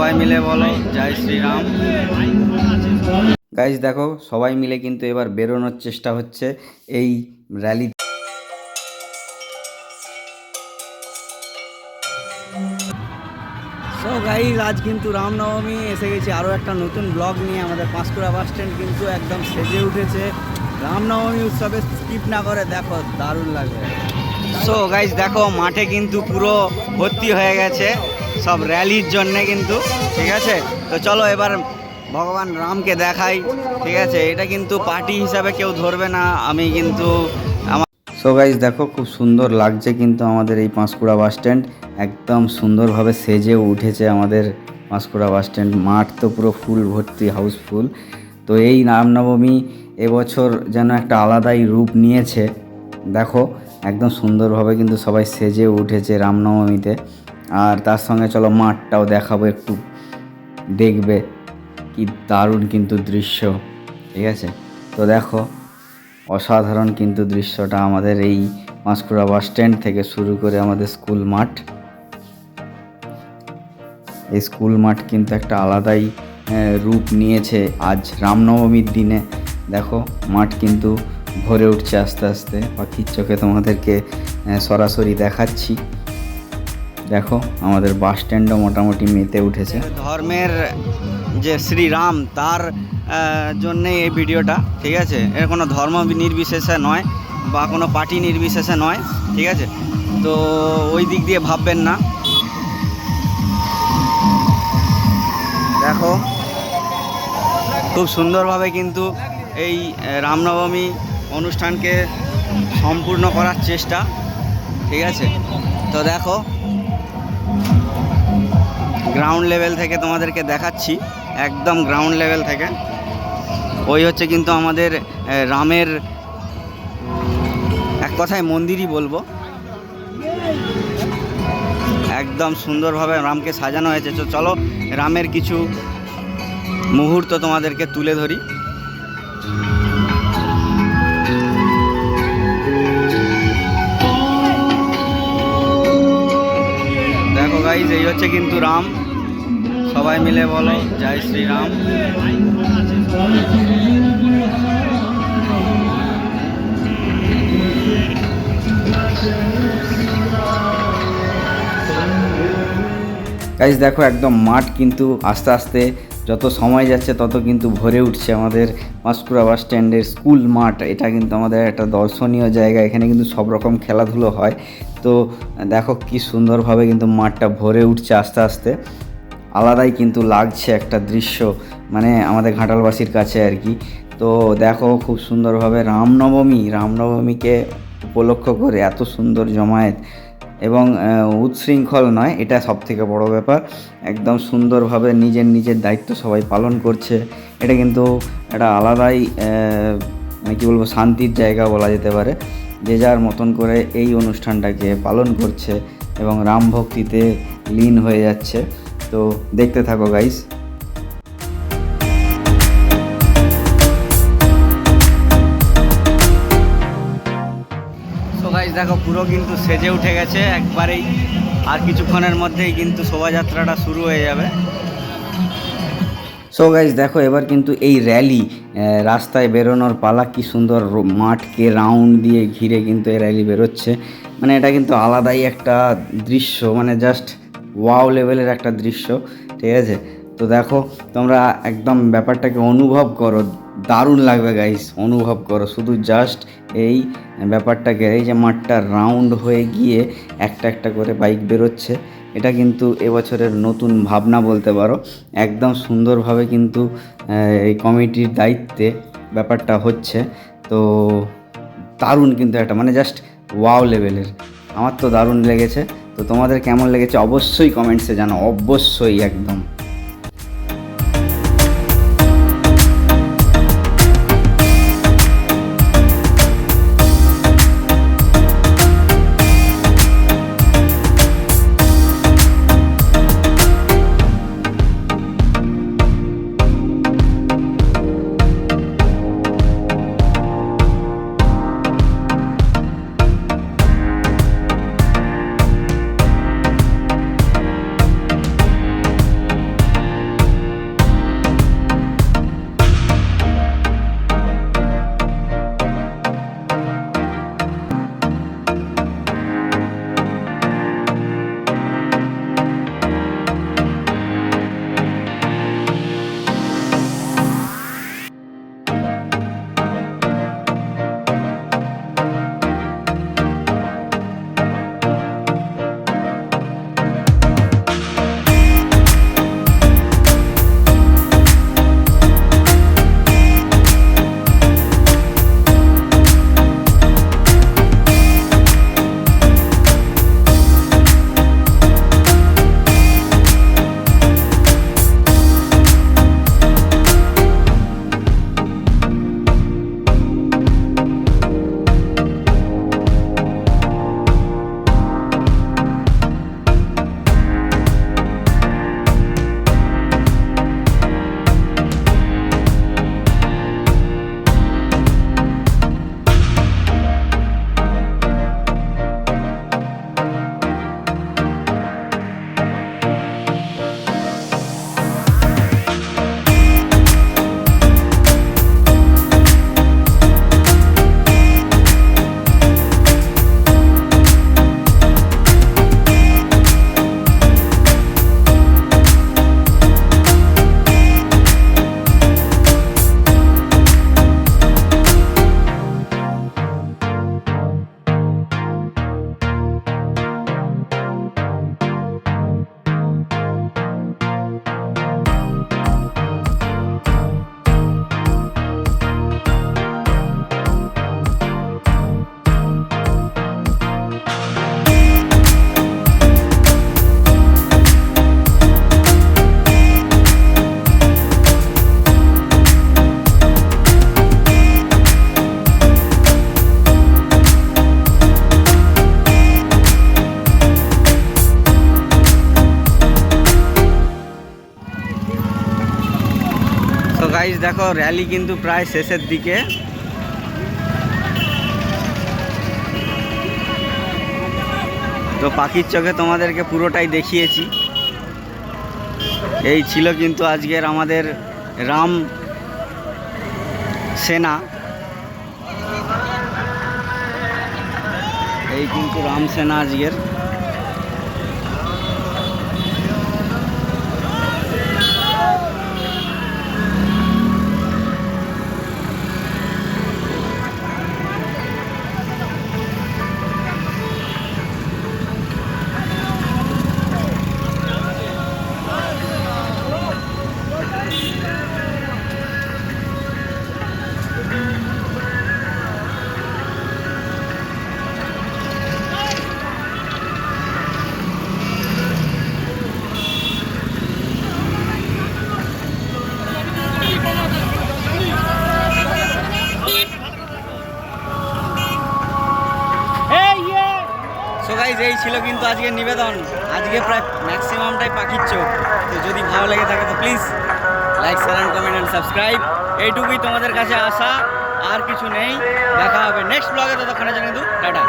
সবাই মিলে বলো, জয় শ্রীরাম। গাইজ দেখো, সবাই মিলে কিন্তু এবার বেরোনোর চেষ্টা হচ্ছে এই র্যালি সো গাইজ আজ কিন্তু রামনবমী, এসে গেছি আরও একটা নতুন ব্লগ নিয়ে। আমাদের পাঁশকুড়া বাস স্ট্যান্ড কিন্তু একদম সেজে উঠেছে। রামনবমী উৎসবে স্কিপ না করে, দেখো, দারুণ লাগবে। সো গাইজ দেখো, মাঠে কিন্তু পুরো ভর্তি হয়ে গেছে। সব র্যালির জন্যে কিন্তু, ঠিক আছে? তো চলো এবার ভগবান রামকে দেখাই, ঠিক আছে? এটা কিন্তু পার্টি হিসাবে কেউ ধরবে না, আমি কিন্তু আমার সো গাইজ দেখো খুব সুন্দর লাগছে কিন্তু আমাদের এই পাঁশকুড়া বাস স্ট্যান্ড একদম সুন্দরভাবে সেজে উঠেছে আমাদের পাঁশকুড়া বাস স্ট্যান্ড মাঠ তো পুরো ফুল ভর্তি হাউসফুল তো এই রামনবমী এবছর যেন একটা আলাদাই রূপ নিয়েছে। দেখো, একদম সুন্দরভাবে কিন্তু সবাই সেজে উঠেছে রামনবমীতে। আর তার সঙ্গে চলো মাঠটাও দেখাবো একটু। দেখবে কি দারুণ কিন্তু দৃশ্য, ঠিক আছে? তো দেখো, অসাধারণ কিন্তু দৃশ্যটা আমাদের এই পাঁশকুড়া বাস স্ট্যান্ড থেকে শুরু করে আমাদের স্কুল মাঠ। এই স্কুল মাঠ কিন্তু একটা আলাদাই রূপ নিয়েছে আজ রামনবমীর দিনে। দেখো, মাঠ কিন্তু ভরে উঠছে আস্তে আস্তে। পাখির চোখে তোমাদেরকে সরাসরি দেখাচ্ছি। দেখো, আমাদের বাস স্ট্যান্ডও মোটামুটি মেতে উঠেছে। ধর্মের যে শ্রীরাম, তার জন্যে এই ভিডিওটা, ঠিক আছে? এর কোনো ধর্ম নির্বিশেষে নয়, বা কোনো পার্টি নির্বিশেষে নয়, ঠিক আছে? তো ওই দিক দিয়ে ভাববেন না। দেখো, খুব সুন্দরভাবে কিন্তু এই রামনবমী অনুষ্ঠানকে সম্পূর্ণ করার চেষ্টা, ঠিক আছে? তো দেখো গ্রাউন্ড লেভেল থেকে তোমাদেরকে দেখাচ্ছি, একদম গ্রাউন্ড লেভেল থেকে। ওই হচ্ছে কিন্তু আমাদের রামের, এক কথায় মন্দিরই বলব। একদম সুন্দরভাবে রামকে সাজানো হয়েছে। তো চলো, রামের কিছু মুহূর্ত তোমাদেরকে তুলে ধরি। দেখো গাইজ এই হচ্ছে কিন্তু রাম। সবাই মিলে বলো, জয় শ্রীরাম। দেখো, একদম মাঠ কিন্তু আস্তে আস্তে যত সময় যাচ্ছে তত কিন্তু ভরে উঠছে আমাদের পাঁশকুড়া বাস স্ট্যান্ডের স্কুল মাঠ। এটা কিন্তু আমাদের একটা দর্শনীয় জায়গা, এখানে কিন্তু সব রকম খেলাধুলো হয়। তো দেখো, কি সুন্দরভাবে কিন্তু মাঠটা ভরে উঠছে আস্তে আস্তে। আলাদাই কিন্তু লাগছে একটা দৃশ্য মানে আমাদের ঘাটালবাসীর কাছে আর কি। তো দেখো খুব সুন্দরভাবে রামনবমী রামনবমীকে উপলক্ষ করে এত সুন্দর জমায়েত এবং আহ, উচ্ছৃঙ্খল নয় এটা সব থেকে বড় ব্যাপার। একদম সুন্দরভাবে নিজের নিজের দায়িত্ব সবাই পালন করছে। এটা কিন্তু একটা আলাদাই মানে কী বলব শান্তির জায়গা বলা যেতে পারে। যে যার মতন করে এই অনুষ্ঠানটাকে পালন করছে এবং রাম ভক্তিতে লীন হয়ে যাচ্ছে। তো দেখতে থাকো গাইস গাইস দেখো পুরো কিন্তু সেজে উঠে গেছে। একবারেই আর কিছুক্ষণের মধ্যেই কিন্তু শোভাযাত্রাটা শুরু হয়ে যাবে। সো গাইজ দেখো এবার কিন্তু এই র্যালি রাস্তায় বেরোনোর পালা কি সুন্দর মাঠকে রাউন্ড দিয়ে ঘিরে কিন্তু এই র্যালি বেরোচ্ছে। মানে এটা কিন্তু আলাদাই একটা দৃশ্য। মানে জাস্ট ওয়াও লেভেলের একটা দৃশ্য, ঠিক আছে? তো দেখো, তোমরা একদম ব্যাপারটাকে অনুভব করো, দারুণ লাগবে গাইস অনুভব করো। শুধু জাস্ট এই ব্যাপারটাকে, এই যে মাঠটা রাউন্ড হয়ে গিয়ে একটা একটা করে বাইক বেরোচ্ছে, এটা কিন্তু এবছরের নতুন ভাবনা বলতে পারো। একদম সুন্দরভাবে কিন্তু এই কমিটির দায়িত্বে ব্যাপারটা হচ্ছে। তো দারুণ কিন্তু একটা মানে জাস্ট ওয়াও লেভেলের আমার তো দারুণ লেগেছে। তো তোমাদের কেমন লেগেছে অবশ্যই কমেন্টসে জানো অবশ্যই একদম। দেখো র্যালি কিন্তু প্রায় শেষের দিকে। তো পাখির চোখে তোমাদেরকে পুরোটাই দেখিয়েছি। এই ছিল কিন্তু আজকের আমাদের রাম সেনা। এই কিন্তু রাম সেনা আজকের। গাইজ এই ছিল কিন্তু আজকে নিবেদন। আজকে প্রায় ম্যাক্সিমামটাই পাখির চোখ। তো যদি ভালো লেগে থাকে তো please like share comment and subscribe এইটুকুই তোমাদের কাছে আসা আর কিছু নেই। দেখা হবে নেক্সট ব্লগে ততক্ষণের জন্য কিন্তু টাটা।